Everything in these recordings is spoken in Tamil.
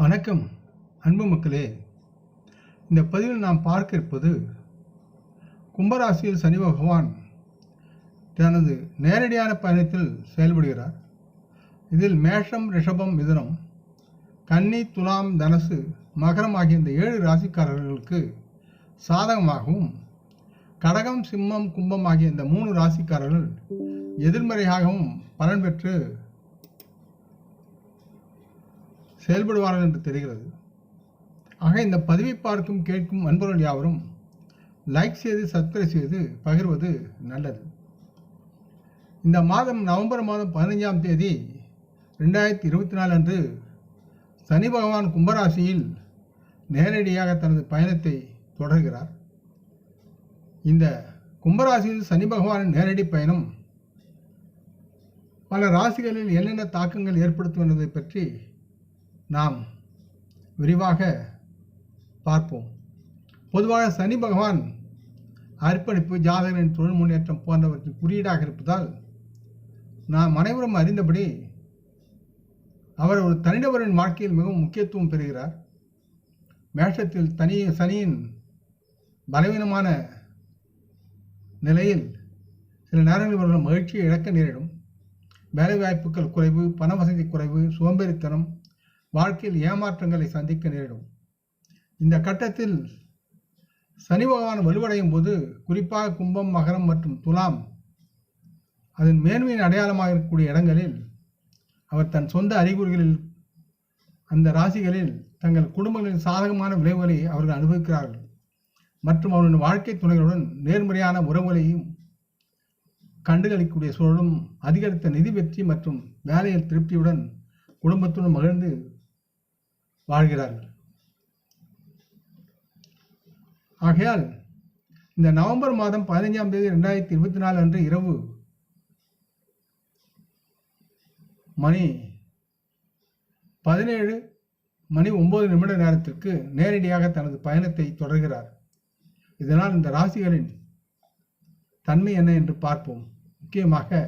வணக்கம் அன்பு மக்களே. இந்த பதிவில் நாம் பார்க்க இருப்பது கும்பராசியில் சனி பகவான் தனது நேரடியான பயணத்தில் செயல்படுகிறார். இதில் மேஷம் ரிஷபம் மிதனம் கன்னி துலாம் தனசு மகரம் ஆகிய இந்த ஏழு ராசிக்காரர்களுக்கு சாதகமாகவும் கடகம் சிம்மம் கும்பம் ஆகிய இந்த மூணு ராசிக்காரர்கள் எதிர்மறையாகவும் பலன் பெற்று செயல்படுவார்கள் என்று தெரிகிறது. ஆக இந்த பதிவை பார்க்கும் கேட்கும் அன்பர்கள் யாவரும் லைக் செய்து சப்ஸ்கிரைப் செய்து பகிர்வது நல்லது. இந்த மாதம் நவம்பர் மாதம் பதினைஞ்சாம் தேதி ரெண்டாயிரத்தி இருபத்தி நாலு அன்று சனி பகவான் கும்பராசியில் நேரடியாக தனது பயணத்தை தொடர்கிறார். இந்த கும்பராசியில் சனி பகவானின் நேரடி பயணம் பல ராசிகளில் என்னென்ன தாக்கங்கள் ஏற்படுத்தும் என்பதை பற்றி நாம் விரிவாக பார்ப்போம். பொதுவாக சனி பகவான் அர்ப்பணிப்பு ஜாதகரின் தொழில் முன்னேற்றம் போன்றவற்றின் குறியீடாக இருப்பதால் நாம் அனைவரும் அறிந்தபடி அவர் ஒரு தனிநபரின் வாழ்க்கையில் மிகவும் முக்கியத்துவம் பெறுகிறார். மேஷத்தில் தனி சனியின் பலவீனமான நிலையில் சில நேரங்களில் இவர்கள் மகிழ்ச்சியை இழக்க நேரிடும். வேலைவாய்ப்புகள் குறைவு பண வசதி குறைவு சோம்பேறித்தனம் வாழ்க்கையில் ஏமாற்றங்களை சந்திக்க நேரிடும். இந்த கட்டத்தில் சனி பகவான் வலுவடையும் போது குறிப்பாக கும்பம் மகரம் மற்றும் துலாம் அதன் மேன்மையின் அடையாளமாக இருக்கக்கூடிய இடங்களில் அவர் தன் சொந்த அறிகுறிகளில் அந்த ராசிகளில் தங்கள் குடும்பங்களின் சாதகமான விளைவுகளை அவர்கள் அனுபவிக்கிறார்கள். மற்றும் அவருடைய வாழ்க்கை துணைகளுடன் நேர்மறையான உறவுகளையும் கண்டுகளிக்கக்கூடிய சூழலும் அதிகரித்த நிதி வெற்றி மற்றும் வேலையில் திருப்தியுடன் குடும்பத்துடன் மகிழ்ந்து வாழ்கிறார்கள். ஆகையால் இந்த நவம்பர் மாதம் பதினைஞ்சாம் தேதி ரெண்டாயிரத்தி இருபத்தி நாலு அன்று இரவு மணி பதினேழு மணி ஒன்பது நிமிட நேரத்திற்கு நேரடியாக தனது பயணத்தை தொடர்கிறார். இதனால் இந்த ராசிகளின் தன்மை என்ன என்று பார்ப்போம். முக்கியமாக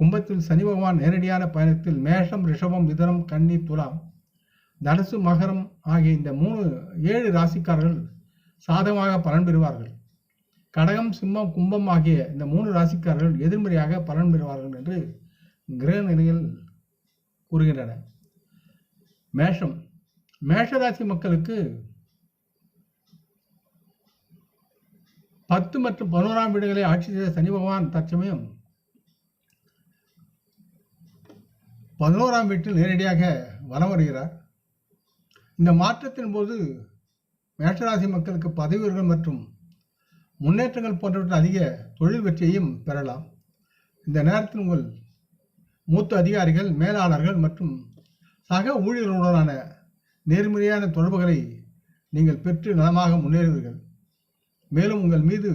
கும்பத்தில் சனி பகவான் நேரடியான பயணத்தில் மேஷம் ரிஷபம் மிதனம் கன்னி துலாம் தனுசு மகரம் ஆகிய இந்த மூணு ஏழு ராசிக்காரர்கள் சாதகமாக பலன் பெறுவார்கள். கடகம் சிம்மம் கும்பம் ஆகிய இந்த மூணு ராசிக்காரர்கள் எதிர்மறையாக பலன் பெறுவார்கள் என்று கிரக நிலைகள் கூறுகின்றன. மேஷம். மேஷ ராசி மக்களுக்கு பத்து மற்றும் பதினோராம் வீடுகளை ஆட்சி செய்த சனி பகவான் தற்சமயம் பதினோராம் வீட்டில் நேரடியாக வலம் வருகிறார். இந்த மாற்றத்தின் போது மேஷராசி மக்களுக்கு பதவி உயர்வுகள் மற்றும் முன்னேற்றங்கள் போன்றவற்றில் அதிக தொழில் வெற்றியையும் பெறலாம். இந்த நேரத்தில் உங்கள் மூத்த அதிகாரிகள் மேலாளர்கள் மற்றும் சக ஊழியர்களுடனான நேர்மறையான தொடர்புகளை நீங்கள் பெற்று நலமாக முன்னேறுவீர்கள். மேலும் உங்கள் மீது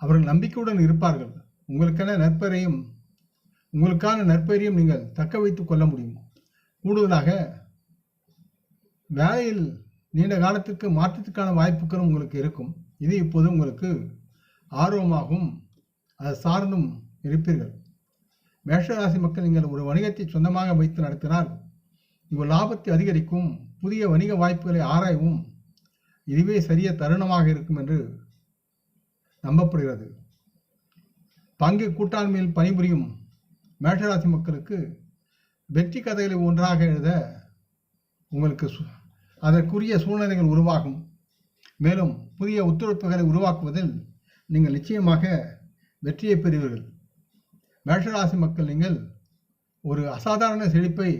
அவர்கள் நம்பிக்கையுடன் இருப்பார்கள். உங்களுக்கென நற்பெயரையும் உங்களுக்கான நற்பெயரையும் நீங்கள் தக்க வைத்துக் கொள்ள முடியும். கூடுதலாக வேலையில் நீண்ட காலத்துக்கு மாற்றத்துக்கான வாய்ப்புகளும் உங்களுக்கு இருக்கும். இது இப்போது உங்களுக்கு ஆர்வமாகவும் அதை சார்ந்தும் இருப்பீர்கள். மேஷராசி மக்கள் நீங்கள் ஒரு வணிகத்தை சொந்தமாக வைத்து நடத்தினால் உங்கள் லாபத்தை அதிகரிக்கும் புதிய வணிக வாய்ப்புகளை ஆராயவும் இதுவே சரிய தருணமாக இருக்கும் என்று நம்பப்படுகிறது. பங்கு கூட்டாண்மையில் பணிபுரியும் மேஷராசி மக்களுக்கு வெற்றி கதைகளை ஒன்றாக எழுத உங்களுக்கு சு- அதற்குரிய சூழ்நிலைகள் உருவாகும். மேலும் புதிய ஒத்துழைப்புகளை உருவாக்குவதில் நீங்கள் நிச்சயமாக வெற்றியை பெறுவீர்கள். மேஷராசி மக்கள் நீங்கள் ஒரு அசாதாரண செழிப்பை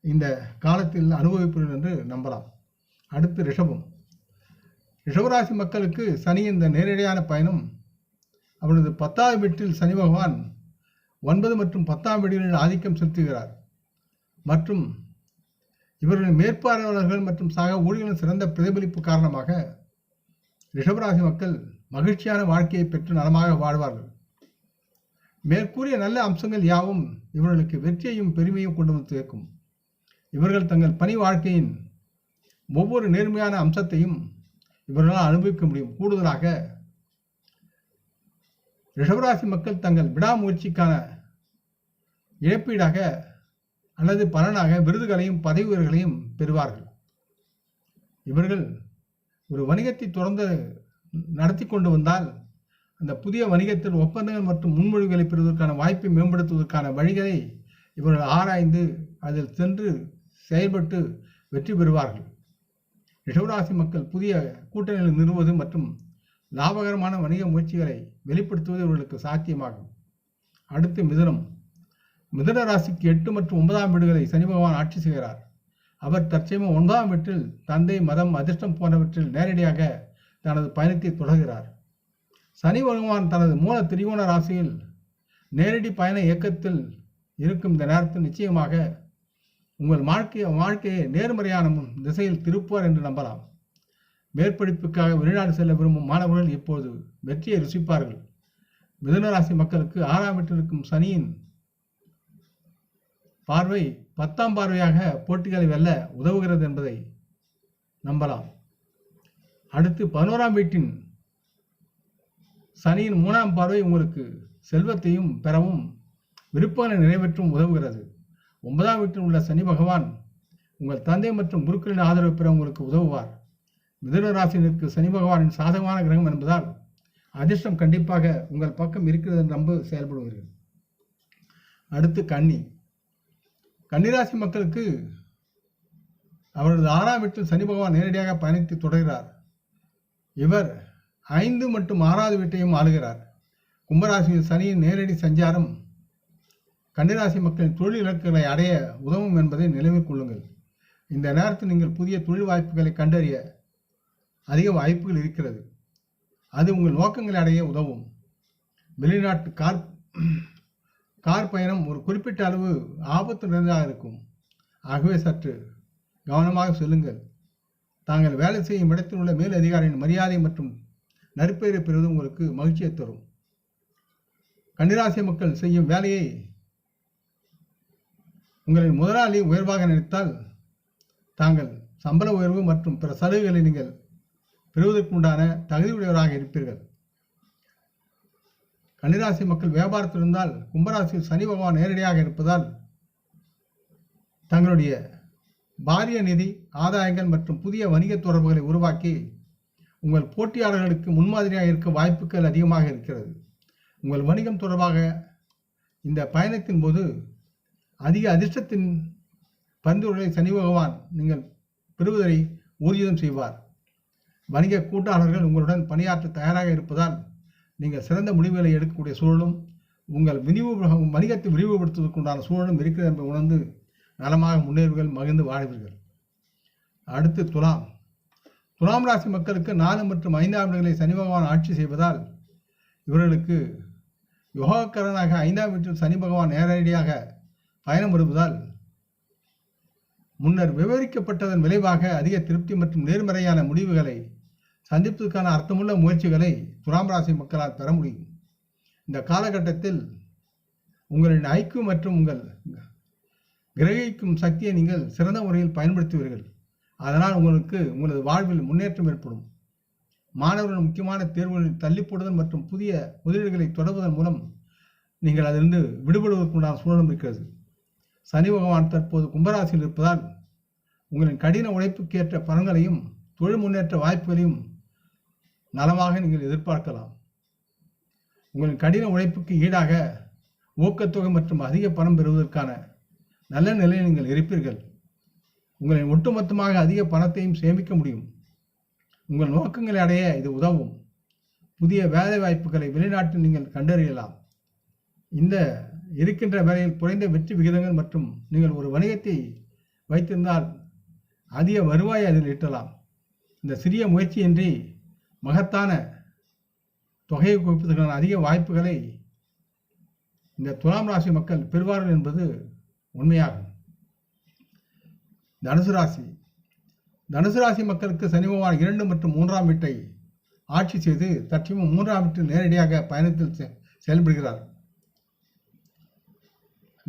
இந்த காலத்தில் அனுபவிப்பீர்கள் என்று நம்பலாம். அடுத்து ரிஷபம். ரிஷபராசி மக்களுக்கு சனி இந்த நேரடியான பயணம். அவரது பத்தாவது வீட்டில் சனி பகவான் ஒன்பது மற்றும் பத்தாம் வீடுகளில் ஆதிக்கம் செலுத்துகிறார். மற்றும் இவர்களின் மேற்பார்வையாளர்கள் மற்றும் சக ஊழியர்களின் சிறந்த பிரதிபலிப்பு காரணமாக ரிஷபராசி மக்கள் மகிழ்ச்சியான வாழ்க்கையை பெற்று நலமாக வாழ்வார்கள். மேற்கூறிய நல்ல அம்சங்கள் யாவும் இவர்களுக்கு வெற்றியையும் பெருமையும் கொண்டு வந்து சேர்க்கும். இவர்கள் தங்கள் பணி வாழ்க்கையின் ஒவ்வொரு நேர்மையான அம்சத்தையும் இவர்களால் அனுபவிக்க முடியும். கூடுதலாக ரிஷபராசி மக்கள் தங்கள் விடாமுயற்சிக்கான இழப்பீடாக அல்லது பலனாக விருதுகளையும் பதவி உயர்களையும் பெறுவார்கள். இவர்கள் ஒரு வணிகத்தை தொடர்ந்து நடத்தி கொண்டு வந்தால் அந்த புதிய வணிகத்தில் ஒப்பந்தங்கள் மற்றும் முன்மொழிவுகளை பெறுவதற்கான வாய்ப்பை மேம்படுத்துவதற்கான வழிகளை இவர்கள் ஆராய்ந்து அதில் சென்று செயல்பட்டு வெற்றி பெறுவார்கள். ரிஷவராசி மக்கள் புதிய கூட்டணிகளை நிறுவுவது மற்றும் லாபகரமான வணிக முயற்சிகளை வெளிப்படுத்துவது இவர்களுக்கு சாத்தியமாகும். அடுத்து மிதுனம். மிதன ராசிக்கு எட்டு மற்றும் ஒன்பதாம் வீடுகளை சனி பகவான் ஆட்சி செய்கிறார். அவர் தற்சமயம் ஒன்பதாம் வீட்டில் தந்தை மதம் அதிர்ஷ்டம் போன்றவற்றில் நேரடியாக தனது பயணத்தை தொடர்கிறார். சனி பகவான் தனது மூல திரிகோண ராசியில் நேரடி பயண இயக்கத்தில் இருக்கும் இந்த நேரத்தில் நிச்சயமாக உங்கள் வாழ்க்கை வாழ்க்கையை நேர்மறையான திசையில் திருப்புவார் என்று நம்பலாம். மேற்படிப்புக்காக வெளிநாடு செல்ல விரும்பும் மாணவர்கள் இப்போது வெற்றியை ருசிப்பார்கள். மிதுன ராசி மக்களுக்கு ஆறாம் வீட்டில் இருக்கும் சனியின் பார்வை பத்தாம் பார்வையாக போட்டிகளை வெல்ல உதவுகிறது என்பதை நம்பலாம். அடுத்து பதினோராம் வீட்டின் சனியின் மூணாம் பார்வை உங்களுக்கு செல்வத்தையும் பெறவும் விருப்பங்களை நிறைவேற்றும் உதவுகிறது. ஒன்பதாம் வீட்டில் உள்ள சனி பகவான் உங்கள் தந்தை மற்றும் குருக்களின் ஆதரவு பெற உங்களுக்கு உதவுவார். மிதனராசினருக்கு சனி பகவானின் சாதகமான கிரகம் என்பதால் அதிர்ஷ்டம் கண்டிப்பாக உங்கள் பக்கம் இருக்கிறது என்று நம்ப செயல்படுவீர்கள். அடுத்து கன்னி. கன்னிராசி மக்களுக்கு அவரது ஆறாம் வீட்டில் சனி பகவான் நேரடியாக பயணித்து தொடர்கிறார். இவர் ஐந்து மற்றும் ஆறாவது வீட்டையும் ஆளுகிறார். கும்பராசியில் சனியின் நேரடி சஞ்சாரம் கன்னிராசி மக்களின் தொழில் இலக்குகளை அடைய உதவும் என்பதை நினைவில் கொள்ளுங்கள். இந்த நேரத்தில் நீங்கள் புதிய தொழில் வாய்ப்புகளை கண்டறிய அதிக வாய்ப்புகள் இருக்கிறது. அது உங்கள் நோக்கங்களை அடைய உதவும். வெளிநாட்டு கார் கார் பயணம் ஒரு குறிப்பிட்ட அளவு ஆபத்து நிறைந்ததாக இருக்கும். ஆகவே சற்று கவனமாக செல்லுங்கள். தாங்கள் வேலை செய்யும் இடத்தில் உள்ள மேல் அதிகாரியின் மரியாதை மற்றும் நற்பெயரை பெறுவது உங்களுக்கு மகிழ்ச்சியை தரும். கன்னிராசி மக்கள் செய்யும் வேலையை உங்களின் முதலாளி உயர்வாக நினைத்தால் தாங்கள் சம்பள உயர்வு மற்றும் பிற சலுகைகளை நீங்கள் பெறுவதற்குண்டான தகுதியுடையவராக இருப்பீர்கள். கன்னிராசி மக்கள் வியாபாரத்தில் இருந்தால் கும்பராசியில் சனி பகவான் நேரடியாக இருப்பதால் தங்களுடைய பாரிய நிதி ஆதாயங்கள் மற்றும் புதிய வணிக தொடர்புகளை உருவாக்கி உங்கள் போட்டியாளர்களுக்கு முன்மாதிரியாக இருக்க வாய்ப்புகள் அதிகமாக இருக்கிறது. உங்கள் வணிகம் தொடர்பாக இந்த பயணத்தின் போது அதிக அதிர்ஷ்டத்தின் பரிந்துரைகளை சனி பகவான் நீங்கள் பெறுவதை ஊர்ஜிதம் செய்வார். வணிக கூட்டாளர்கள் உங்களுடன் பணியாற்ற தயாராக இருப்பதால் நீங்கள் சிறந்த முடிவுகளை எடுக்கக்கூடிய சூழலும் உங்கள் விரிவு வணிகத்தை விரிவுபடுத்துவதற்குண்டான சூழலும் இருக்கிறது என்பதை உணர்ந்து நலமாக முன்னேறுவீர்கள் மகிழ்ந்து வாழ்வீர்கள். அடுத்து துலாம். துலாம் ராசி மக்களுக்கு நாலு மற்றும் ஐந்தாம் இடங்களை சனி பகவான் ஆட்சி செய்வதால் இவர்களுக்கு யோகக்கரனாக ஐந்தாம் வீட்டில் சனி பகவான் நேரடியாக பயணம் வருவதால் முன்னர் விவரிக்கப்பட்டதன் விளைவாக அதிக திருப்தி மற்றும் நேர்மறையான முடிவுகளை சந்திப்பதற்கான அர்த்தமுள்ள முயற்சிகளை துலாம் ராசி மக்களால் பெற முடியும். இந்த காலகட்டத்தில் உங்களின் ஐக்கியம் மற்றும் உங்கள் கிரகிக்கும் சக்தியை நீங்கள் சிறந்த முறையில் பயன்படுத்துவீர்கள். அதனால் உங்களுக்கு உங்களது வாழ்வில் முன்னேற்றம் ஏற்படும். மாணவர்கள் முக்கியமான தேர்வுகளில் தள்ளி போடுதல் மற்றும் புதிய முதலீடுகளை தொடர்வதன் மூலம் நீங்கள் அதிலிருந்து விடுபடுவதற்குண்டான சூழலும் இருக்கிறது. சனி பகவான் தற்போது கும்பராசியில் இருப்பதால் உங்களின் கடின உழைப்புக்கேற்ற பலன்களையும் தொழில் முன்னேற்ற வாய்ப்புகளையும் நலமாக நீங்கள் எதிர்பார்க்கலாம். உங்களின் கடின உழைப்புக்கு ஈடாக ஊக்கத்தொகை மற்றும் அதிக பணம் பெறுவதற்கான நல்ல நிலையில் நீங்கள் இருப்பீர்கள் உங்களின் ஒட்டுமொத்தமாக அதிக பணத்தையும் சேமிக்க முடியும். உங்கள் நோக்கங்களை அடைய இது உதவும். புதிய வேலை வாய்ப்புகளை வெளிநாட்டில் நீங்கள் கண்டறியலாம். இந்த இருக்கின்ற வேலையில் குறைந்த வெற்றி விகிதங்கள் மற்றும் நீங்கள் ஒரு வணிகத்தை வைத்திருந்தால் அதிக வருவாயை அதில் ஈட்டலாம். இந்த சிறிய முயற்சியின்றி மகத்தான தொகையை குவிப்பதற்கான அதிக வாய்ப்புகளை இந்த துலாம் ராசி மக்கள் பெறுவார்கள் என்பது உண்மையாகும். தனுசு ராசி. தனுசு ராசி மக்களுக்கு சனி பகவான் இரண்டு மற்றும் மூன்றாம் வீட்டை ஆட்சி செய்து தற்சமயம் மூன்றாம் வீட்டில் நேரடியாக பயணத்தில் செ- செயல்படுகிறார்.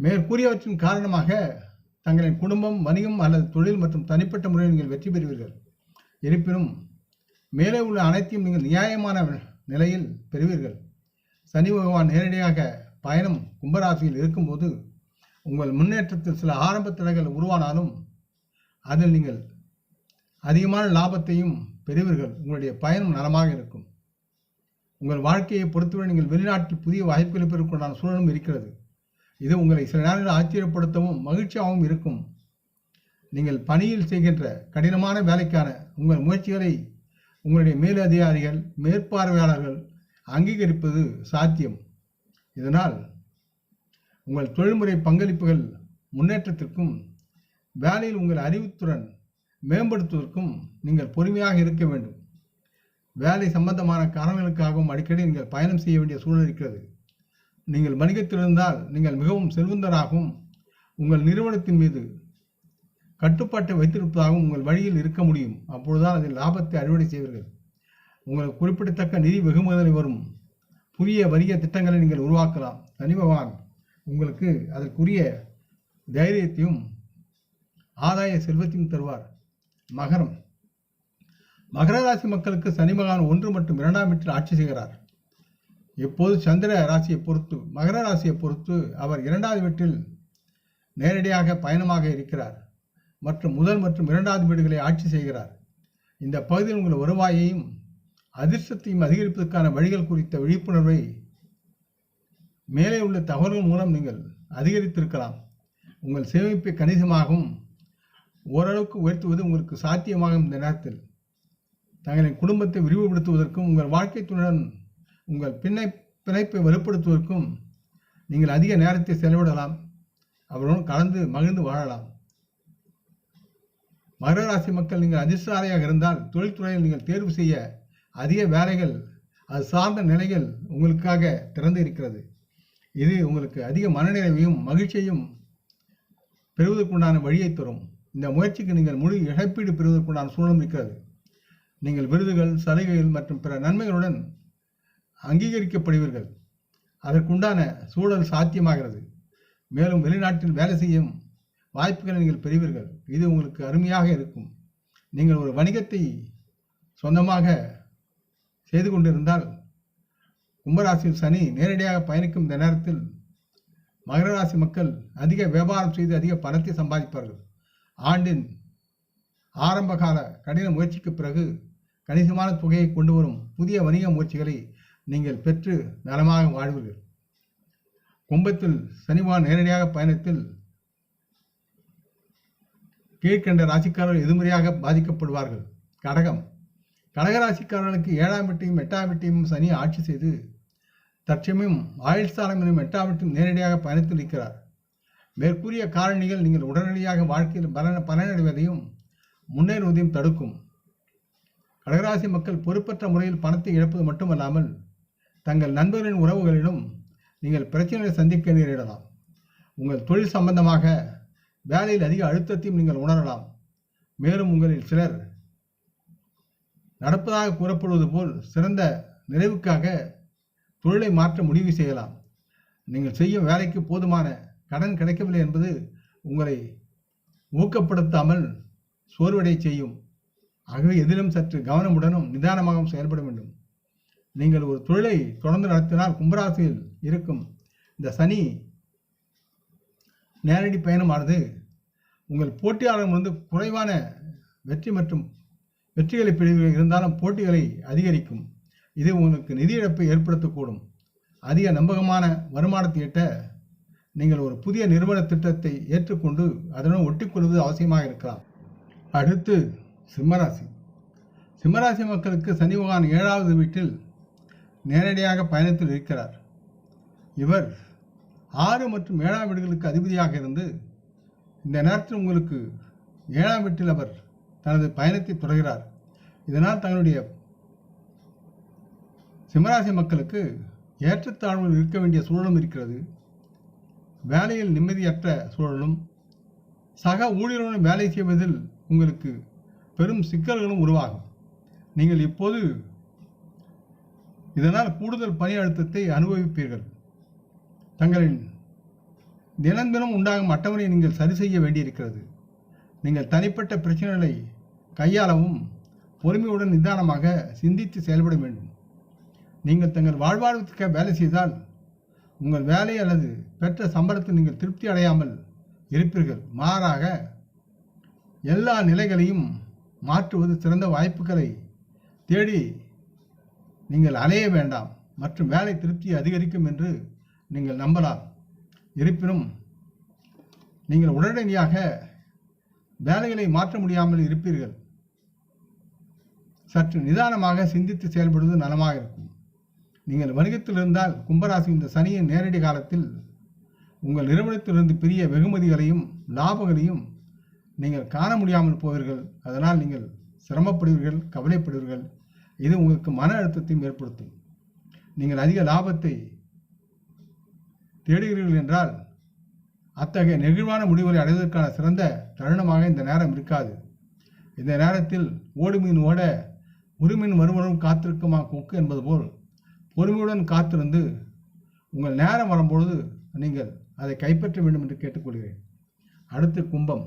மேற்கூறியவற்றின் காரணமாக தங்களின் குடும்பம் வணிகம் அல்லது தொழில் மற்றும் தனிப்பட்ட முறையில் நீங்கள் வெற்றி பெறுவீர்கள். இருப்பினும் மேலே உள்ள அனைத்தையும் நீங்கள் நியாயமான நிலையில் பெறுவீர்கள். சனி பகவான் நேரடியாக பயணம் கும்பராசியில் இருக்கும்போது உங்கள் முன்னேற்றத்தில் சில ஆரம்ப தடைகள் உருவானாலும் அதில் நீங்கள் அதிகமான லாபத்தையும் பெறுவீர்கள். உங்களுடைய பயணம் நலமாக இருக்கும். உங்கள் வாழ்க்கையை பொறுத்தவரை நீங்கள் வெளிநாட்டில் புதிய வாய்ப்புகளை பெறுவதற்கான சூழலும் இருக்கிறது. இது உங்களை சில நேரங்களில் ஆச்சரியப்படுத்தவும் மகிழ்ச்சியாகவும் இருக்கும். நீங்கள் பணியில் செய்கின்ற கடினமான வேலைக்கான உங்கள் முயற்சிகளை உங்களுடைய மேலதிகாரிகள் மேற்பார்வையாளர்கள் அங்கீகரிப்பது சாத்தியம். இதனால் உங்கள் தொழில்முறை பங்களிப்புகள் முன்னேற்றத்திற்கும் வேலையில் உங்கள் அறிவுத்துடன் மேம்படுத்துவதற்கும் நீங்கள் பொறுமையாக இருக்க வேண்டும். வேலை சம்பந்தமான காரணங்களுக்காகவும் அடிக்கடி நீங்கள் பயணம் செய்ய வேண்டிய சூழல் இருக்கிறது. நீங்கள் வணிகத்தில் இருந்தால் நீங்கள் மிகவும் செல்வந்தராகவும் உங்கள் நிறுவனத்தின் மீது கட்டுப்பாட்டை வைத்திருப்பதாகவும் உங்கள் வழியில் இருக்க முடியும். அப்பொழுதுதான் அதில் லாபத்தை அறுவடை செய்வீர்கள். உங்களுக்கு குறிப்பிடத்தக்க நிதி வெகுமதி வரும். புதிய வணிக திட்டங்களை நீங்கள் உருவாக்கலாம். தனிபவான் உங்களுக்கு அதற்குரிய தைரியத்தையும் ஆதாய செல்வத்தையும் தருவார். மகரம். மகர ராசி மக்களுக்கு சனி மகான் ஒன்று மற்றும் இரண்டாம் வீட்டில் ஆட்சி செய்கிறார். இப்போது சந்திர ராசியை பொறுத்து மகர ராசியை பொறுத்து அவர் இரண்டாவது வீட்டில் நேரடியாக பயணமாக இருக்கிறார். மற்றும் முதல் மற்றும் இரண்டாவது வீடுகளை ஆட்சி செய்கிறார். இந்த பகுதியில் உங்கள் வருவாயையும் அதிர்ஷ்டத்தையும் அதிகரிப்பதற்கான வழிகள் குறித்த விழிப்புணர்வை மேலே உள்ள தகவல்கள் மூலம் நீங்கள் அதிகரித்திருக்கலாம். உங்கள் சேமிப்பை கணிசமாகவும் ஓரளவுக்கு உயர்த்துவது உங்களுக்கு சாத்தியமாகும் இந்த நேரத்தில். தங்களின் குடும்பத்தை விரிவுபடுத்துவதற்கும் உங்கள் வாழ்க்கை துணையுடன் உங்கள் பின்னை பிணைப்பை வலுப்படுத்துவதற்கும் நீங்கள் அதிக நேரத்தை செலவிடலாம். அவருடன் கலந்து மகிழ்ந்து வாழலாம். மகர ராசி மக்கள் நீங்கள் அதிர்ஷ்டசாலியாக இருந்தால் தொழில்துறையில் நீங்கள் தேர்வு செய்ய அதிக வேலைகள் அது சார்ந்த நிலைகள் உங்களுக்காக திறந்து இருக்கிறது. இது உங்களுக்கு அதிக மனநிறைவையும் மகிழ்ச்சியையும் பெறுவதற்குண்டான வழியை தரும். இந்த முயற்சிக்கு நீங்கள் முழு இழப்பீடு பெறுவதற்குண்டான சூழலும் இருக்கிறது. நீங்கள் விருதுகள் சலுகைகள் மற்றும் பிற நன்மைகளுடன் அங்கீகரிக்கப்படுவீர்கள். அதற்குண்டான சூழல் சாத்தியமாகிறது. மேலும் வெளிநாட்டில் வேலை செய்யும் வாய்ப்புகளை நீங்கள் பெறுவீர்கள். இது உங்களுக்கு அருமையாக இருக்கும். நீங்கள் ஒரு வணிகத்தை சொந்தமாக செய்து கொண்டிருந்தால் கும்பராசியில் சனி நேரடியாக பயணிக்கும் இந்த நேரத்தில் மகர ராசி மக்கள் அதிக வியாபாரம் செய்து அதிக பணத்தை சம்பாதிப்பார்கள். ஆண்டின் ஆரம்ப கால கடின முயற்சிக்கு பிறகு கணிசமான தொகையை கொண்டு வரும் புதிய வணிக முயற்சிகளை நீங்கள் பெற்று நலமாக வாழ்வீர்கள். கும்பத்தில் சனிவான் நேரடியாக பயணத்தில் கீழ்கண்ட ராசிக்காரர்கள் எதிர்மறையாக பாதிக்கப்படுவார்கள். கடகம். கடகராசிக்காரர்களுக்கு ஏழாம் வீட்டையும் எட்டாம் வீட்டையும் சனி ஆட்சி செய்து தற்சமயம் ஆயுள் ஸ்தானம் எனும் எட்டாம் வீட்டில் நேரடியாக பயணித்து நிற்கிறார். மேற்கூறிய காரணிகள் நீங்கள் உடனடியாக வாழ்க்கையில் பலன பலனடைவதையும் முன்னேறுவதையும் தடுக்கும். கடகராசி மக்கள் பொறுப்பற்ற முறையில் பணத்தை இழப்பது மட்டுமல்லாமல் தங்கள் நண்பர்களின் உறவுகளிலும் நீங்கள் பிரச்சனைகளை சந்திக்க நேரிடலாம். உங்கள் தொழில் சம்பந்தமாக வேலையில் அதிக அழுத்தத்தையும் நீங்கள் உணரலாம். மேலும் உங்களில் சிலர் நடப்பதாக கூறப்படுவது போல் சிறந்த நிறைவுக்காக தொழிலை மாற்ற முடிவு செய்யலாம். நீங்கள் செய்யும் வேலைக்கு போதுமான கடன் கிடைக்கவில்லை என்பது உங்களை ஊக்கப்படுத்தாமல் சோர்வடை செய்யும். ஆகவே எதிலும் சற்று கவனமுடனும் நிதானமாகவும் செயல்பட வேண்டும். நீங்கள் ஒரு தொழிலை தொடர்ந்து நடத்தினால் கும்பராசியில் இருக்கும் இந்த சனி நேரடி பயணமானது உங்கள் போட்டியாளர்கள் வந்து குறைவான வெற்றி மற்றும் வெற்றிகளை பிரிவுகள் இருந்தாலும் போட்டிகளை அதிகரிக்கும். இது உங்களுக்கு நிதி இழப்பை ஏற்படுத்தக்கூடும். அதிக நம்பகமான வருமானத்தை ஈட்ட நீங்கள் ஒரு புதிய நிறுவன திட்டத்தை ஏற்றுக்கொண்டு அதனுடன் ஒட்டிக்கொள்வது அவசியமாக இருக்கலாம். அடுத்து சிம்மராசி. சிம்மராசி மக்களுக்கு சனி பகவான் ஏழாவது வீட்டில் நேரடியாக பயணத்தில் இருக்கிறார். இவர் ஆறு மற்றும் ஏழாம் வீடுகளுக்கு அதிபதியாக இருந்து இந்த நேரத்தில் உங்களுக்கு ஏழாம் வீட்டில் அவர் தனது பயணத்தை தொடர்கிறார். இதனால் தங்களுடைய சிம்மராசி மக்களுக்கு ஏற்றத்தாழ்வுகள் இருக்க வேண்டிய சூழலும் இருக்கிறது. வேலையில் நிம்மதியற்ற சூழலும் சக ஊழியருடன் வேலை செய்வதில் உங்களுக்கு பெரும் சிக்கல்களும் உருவாகும். நீங்கள் இப்போது இதனால் கூடுதல் பணி அழுத்தத்தை அனுபவிப்பீர்கள். தங்களின் தினந்தினம் உண்டாகும் அட்டவணையை நீங்கள் சரி செய்ய வேண்டியிருக்கிறது. நீங்கள் தனிப்பட்ட பிரச்சனைகளை கையாளவும் பொறுமையுடன் நிதானமாக சிந்தித்து செயல்பட வேண்டும். நீங்கள் தங்கள் வாழ்வாழ்வுக்காக வேலை செய்தால் உங்கள் வேலை அல்லது பெற்ற சம்பளத்தில் நீங்கள் திருப்தி அடையாமல் இருப்பீர்கள். மாறாக எல்லா நிலைகளையும் மாற்றுவது சிறந்த வாய்ப்புகளை தேடி நீங்கள் அலைய வேண்டாம். மற்றும் வேலை திருப்தி அதிகரிக்கும் என்று நீங்கள் நம்பலாம். இருப்பினும் நீங்கள் உடனடியாக வேலைகளை மாற்ற முடியாமல் இருப்பீர்கள். சற்று நிதானமாக சிந்தித்து செயல்படுவது நலமாக இருக்கும். நீங்கள் வணிகத்தில் இருந்தால் கும்பராசி இந்த சனியின் நேரடி காலத்தில் உங்கள் நிறுவனத்திலிருந்து பெரிய வெகுமதிகளையும் லாபங்களையும் நீங்கள் காண முடியாமல் போவீர்கள். அதனால் நீங்கள் சிரமப்படுவீர்கள் கவலைப்படுவீர்கள். இது உங்களுக்கு மன அழுத்தத்தையும் ஏற்படுத்தும். நீங்கள் அதிக லாபத்தை தேடுகிறீர்கள் என்றால் அத்தகைய நெகிழ்வான முடிவுகளை அடைவதற்கான சிறந்த தருணமாக இந்த நேரம் இருக்காது. இந்த நேரத்தில் ஓடு மீன் ஓட உரிமையின் மறுமணம் காத்திருக்குமா கொக்கு என்பது போல் பொறுமையுடன் காத்திருந்து உங்கள் நேரம் வரும்பொழுது நீங்கள் அதை கைப்பற்ற வேண்டும் என்று கேட்டுக்கொள்கிறேன். அடுத்து கும்பம்.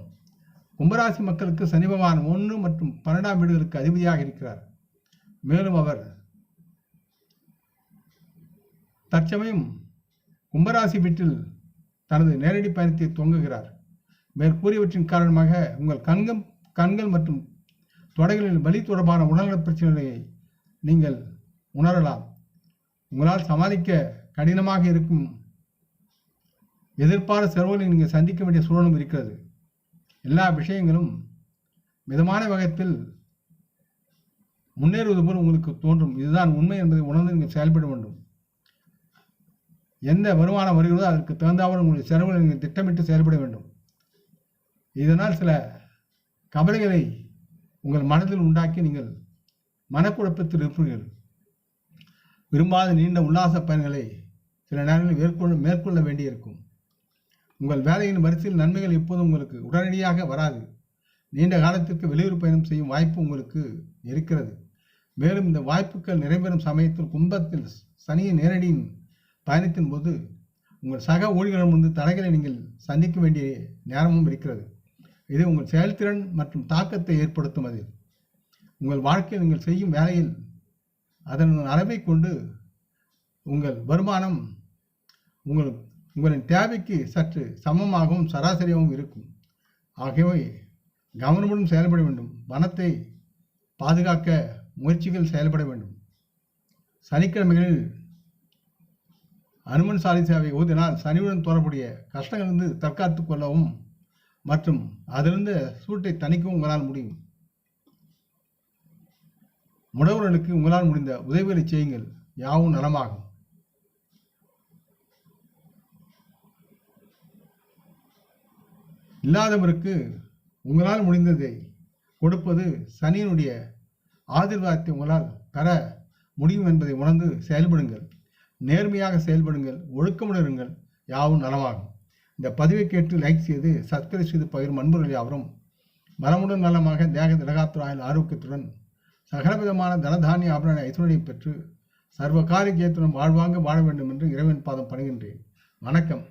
கும்பராசி மக்களுக்கு சனி பகவான் ஒன்று மற்றும் பன்னெண்டாம் வீடுகளுக்கு அதிபதியாக இருக்கிறார். மேலும் அவர் தற்சமயம் கும்பராசி வீட்டில் தனது நேரடி பயணத்தை துவங்குகிறார். மேற்கூறியவற்றின் காரணமாக உங்கள் கண்கள் கண்கள் மற்றும் தொடைகளில் வலி தொடர்பான உடல்நலப் பிரச்சனைகளை நீங்கள் உணரலாம். உங்களால் சமாளிக்க கடினமாக இருக்கும் எதிர்பார செலவுகளை நீங்கள் சந்திக்க வேண்டிய சூழலும் இருக்கிறது. எல்லா விஷயங்களும் மிதமான வகையில் முன்னேறுவது போல் உங்களுக்கு தோன்றும். இதுதான் உண்மை என்பதை உணர்ந்து நீங்கள் செயல்பட வேண்டும். எந்த வருமானம் வருகிறதோ அதற்கு தகுந்தாமல் உங்களுடைய செலவுகளை நீங்கள் திட்டமிட்டு செயல்பட வேண்டும். இதனால் சில கவலைகளை உங்கள் மனதில் உண்டாக்கி நீங்கள் மனக்குழப்பத்தில் இருப்பீர்கள். விரும்பாத நீண்ட உல்லாச பயன்களை சில நேரங்களில் மேற்கொள்ள மேற்கொள்ள வேண்டியிருக்கும். உங்கள் வேலையின் வரிசையில் நன்மைகள் எப்போதும் உங்களுக்கு உடனடியாக வராது. நீண்ட காலத்திற்கு வெளியூர் பயணம் செய்யும் வாய்ப்பு உங்களுக்கு இருக்கிறது. மேலும் இந்த வாய்ப்புகள் நிறைவேறும் சமயத்தில் கும்பத்தில் சனியின் நேரடியின் பயணத்தின் போது உங்கள் சக ஊழியர்களிடமிருந்து தடைகளை நீங்கள் சந்திக்க வேண்டிய நேரமும் இருக்கிறது. இது உங்கள் செயல்திறன் மற்றும் தாக்கத்தை ஏற்படுத்தும் அதில் உங்கள் வாழ்க்கையில் நீங்கள் செய்யும் வேலையில் அதன் அளவை கொண்டு உங்கள் வருமானம் உங்கள் உங்களின் தேவைக்கு சற்று சமமாகவும் சராசரியாகவும் இருக்கும். ஆகியவை கவனமுடன் செயல்பட வேண்டும். வனத்தை பாதுகாக்க முயற்சிகள் செயல்பட வேண்டும். சனிக்கிழமைகளில் அனுமன் சாலிசாவை ஊதினால் சனியுடன் தொடர்புடைய கஷ்டங்களிலிருந்து தற்காத்து கொள்ளவும் மற்றும் அதிலிருந்து சூட்டை தணிக்கவும் உங்களால் முடியும். முடவர்களுக்கு உங்களால் முடிந்த உதவிகளை செய்யுங்கள். யாவும் நலமாகும். இல்லாதவருக்கு உங்களால் முடிந்ததை கொடுப்பது சனியினுடைய ஆதிர்வாதத்தை உங்களால் பெற முடியும் என்பதை உணர்ந்து செயல்படுங்கள். நேர்மையாக செயல்படுங்கள் ஒழுக்கமுடன் யாவும் நலமாகும். இந்த பதிவை கேட்டு லைக் செய்து சப்ஸ்கிரைப் செய்து பகிரும் அன்பர்கள் யாவரும் மனமுடன் நலமாக தேக திடகாத்துறாயில் ஆரோக்கியத்துடன் சகலவிதமான தனதானிய ஆபரண ஐஸ்வர்யை பெற்று சர்வ காரிய ஜெயத்துடன் வாழ்வாங்க வாழ வேண்டும் என்று இறைவன் பாதம் பணிகின்றேன். வணக்கம்.